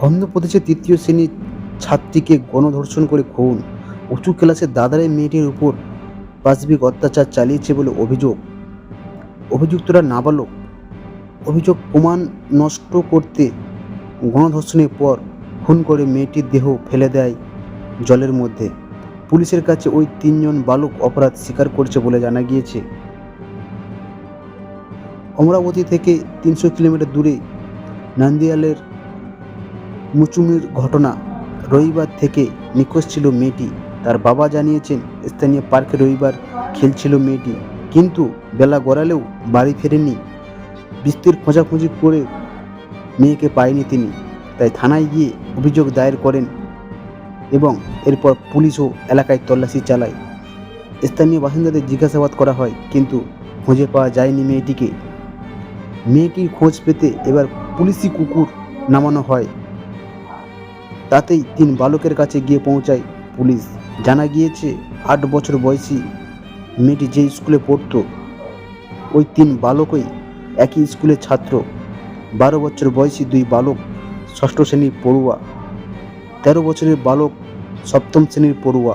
অন্ধ্রপ্রদেশের তৃতীয় শ্রেণির ছাত্রীকে গণধর্ষণ করে খুন। উঁচু ক্লাসের দাদারে মেয়েটির উপর পাশবিক অত্যাচার চালিয়েছে বলে অভিযোগ। অভিযুক্তরা নাবালক। অভিযোগ প্রমাণ নষ্ট করতে গণধর্ষণের পর খুন করে মেয়েটির দেহ ফেলে দেয় জলের মধ্যে। পুলিশের কাছে ওই তিনজন বালক অপরাধ স্বীকার করেছে বলে জানা গিয়েছে। অমরাবতী থেকে তিনশো কিলোমিটার দূরে নান্দিয়ালের মুচুমির ঘটনা রবিবার থেকে নিখোঁজ ছিল মেয়েটি। তার বাবা জানিয়েছেন, স্থানীয় পার্কে রবিবার খেলছিল মেয়েটি। কিন্তু বেলা গড়ালেও বাড়ি ফেরেনি বিস্তর খোঁজাখুঁজি করে মেয়েকে পায়নি তিনি। তাই থানায় গিয়ে অভিযোগ দায়ের করেন এবং এরপর পুলিশও এলাকায় তল্লাশি চালায়। স্থানীয় বাসিন্দাদের জিজ্ঞাসাবাদ করা হয়, কিন্তু খুঁজে পাওয়া যায়নি মেয়েটিকে। মেয়েটির খোঁজ পেতে এবার পুলিশি কুকুর নামানো হয়। তাতেই তিন বালকের কাছে গিয়ে পৌঁছায় পুলিশ। জানা গিয়েছে, আট বছর বয়সী মেয়েটি যে স্কুলে পড়তো, ওই তিন বালকই একই স্কুলের ছাত্র। বারো বছর বয়সী দুই বালক ষষ্ঠ শ্রেণির পড়ুয়া। তেরো বছরের বালক সপ্তম শ্রেণির পড়ুয়া।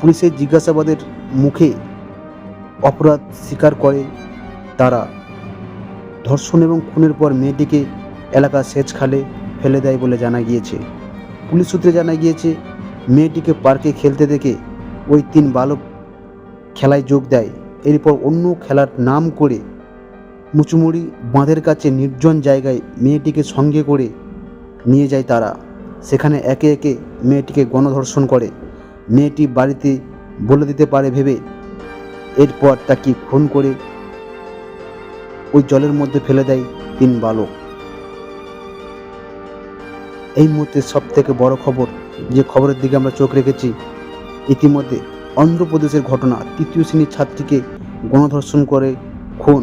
পুলিশের জিজ্ঞাসাবাদের মুখে অপরাধ স্বীকার করে তারা। ধর্ষণ এবং খুনের পর মেয়েটিকে এলাকা সেচ খালে ফেলে দেয় বলে জানা গিয়েছে। পুলিশ সূত্রে জানা গিয়েছে, মেয়েটিকে পার্কে খেলতে দেখে ওই তিন বালক খেলায় যোগ দেয়। এরপর অন্য খেলার নাম করে মুচুমুড়ি বাঁধের কাছে নির্জন জায়গায় মেয়েটিকে সঙ্গে করে নিয়ে যায় তারা। সেখানে একে একে মেয়েটিকে গণধর্ষণ করে। মেয়েটি বাড়িতে বলে দিতে পারে ভেবে এরপর তাকে খুন করে ওই জলের মধ্যে ফেলে দেয় তিন বালক। এই মুহূর্তে সব থেকে বড় খবর যে খবরের দিকে আমরা চোখ রেখেছি, ইতিমধ্যে অন্ধ্রপ্রদেশের ঘটনা তৃতীয় শ্রেণির ছাত্রীকে গণধর্ষণ করে, খুন।